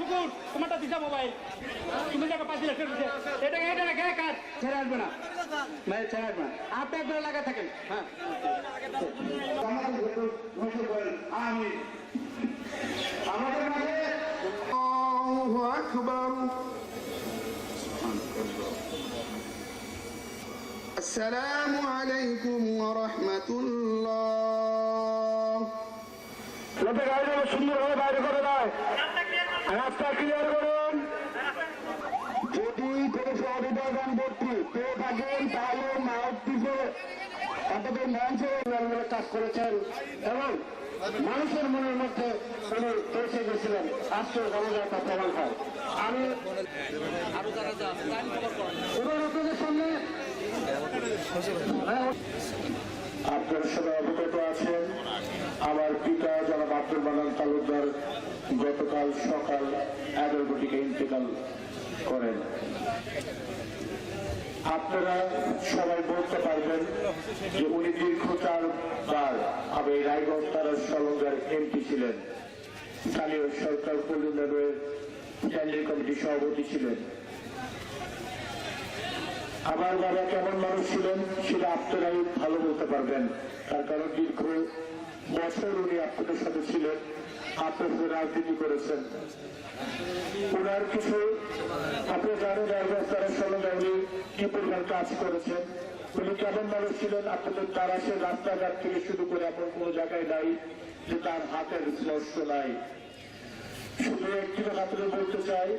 কুকুর তোমারটা দিশা মোবাইল। তুমি টাকা পাঁচ লাখ টাকা এটা এটা কে কাজ? ছেড়ে আসবে না। ভাই ছেড়ে আসবে না। আপনি একবার লাগা থাকেন। হ্যাঁ। আমি। আমাদের মাঝে আকবার। السلام عليكم ورحمة الله সুন্দরভাবে বাইরে করে দেয়। রাস্তা ক্লিয়ার করুন। যদি কোনো সহবিভাগন ভর্তি, পেয়ে থাকেন, তাহলে পিসে আপনাদের মঞ্চে কাজ করেছেন এবং মানুষের মনের মধ্যে উনি পৌঁছে গেছিলেন। আজকে গণজাতা প্রমাণ হয়। আমি আপনাদের সামনে আপনার সবাই অবগত আব্দুল মানান তালুকদার গতকাল সকাল এগারো কোটিকে ইন্তেকাল করেন। আপনারা সবাই বলতে পারবেন যে উনি দীর্ঘ চারবার আবার এই রায়গঞ্জ তারা সলঙ্গার এমপি ছিলেন। স্থানীয় সরকার কল্যাণের স্ট্যান্ডিং কমিটির সভাপতি ছিলেন। আমার বাবা কেমন মানুষ ছিলেন সেটা আপনারাই ভালো বলতে পারবেন। তার কারণ দীর্ঘ বছর উনি আপনাদের সাথে ছিলেন, আপনার সাথে রাজনীতি করেছেন। ওনার কিছু, আপনি জানেন রাজবাস তারা সঙ্গে উনি কি পরিমাণ কাজ করেছেন, উনি কেমন মানুষ ছিলেন, আপনাদের তারা সে রাস্তাঘাট থেকে শুরু করে এমন কোনো জায়গায় নাই যে তার হাতের স্পর্শ নাই। শুধু একটি কথা আপনাদের বলতে চাই,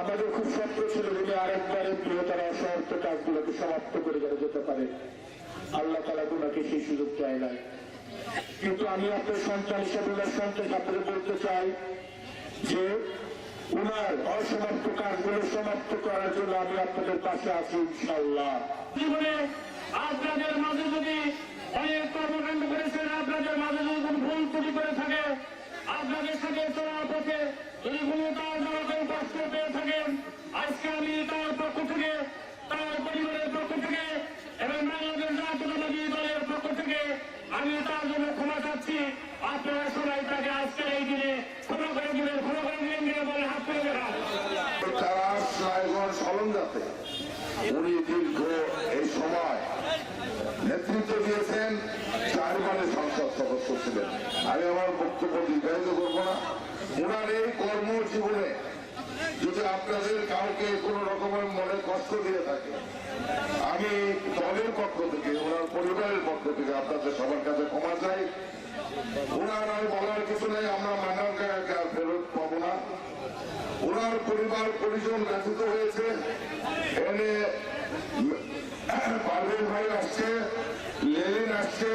আমাদের খুব স্বপ্ন ছিল উনি আরেকবারে বৃহত্তর অসমাপ্ত কাজগুলোকে সমাপ্ত করে যেতে পারে। আল্লাহ তালা ওনাকে সেই সুযোগ চায় নাই। কিন্তু আমি আপনার সন্তান হিসেবে ওনার সন্তান আপনাদের বলতে চাই যে ওনার অসমাপ্ত কাজগুলো সমাপ্ত করার জন্য আমি আপনাদের পাশে আছি ইনশাল্লাহ আপনাদের মাঝে অনেক মাঝে ভুল করে থাকে সাথে চলার পথে জনকেও কষ্ট পেয়ে থাকেন আজকে আমি তার পক্ষ থেকে তার পরিবারের পক্ষ থেকে এবং বাংলাদেশ জাতীয়তাবাদী দলের পক্ষ থেকে আমি তার জন্য ক্ষমা চাচ্ছি। আপনারা সবাই তাকে আজকের এই দিনে ক্ষমা করে দিলেন ক্ষমা করে দিলেন দিয়ে বলে হাত করে দেখান। তারা আমি আমার বক্তব্য দীর্ঘায়িত করব না। ওনার এই কর্মজীবনে যদি আপনাদের কাউকে কোনো রকমের মনে কষ্ট দিয়ে থাকে, আমি দলের পক্ষ থেকে, ওনার পরিবারের পক্ষ থেকে আপনাদের সবার কাছে ক্ষমা চাই। ওনার আর বলার কিছু নেই, আমরা মানার ফেরত পাবো না। ওনার পরিবার পরিজন ব্যথিত হয়েছে। এনে পারভেজ ভাই আসছে, লেলিন আসছে,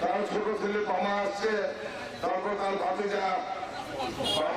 তার ছোট ছেলে পামা আসছে, তারপর তার ভাতিজা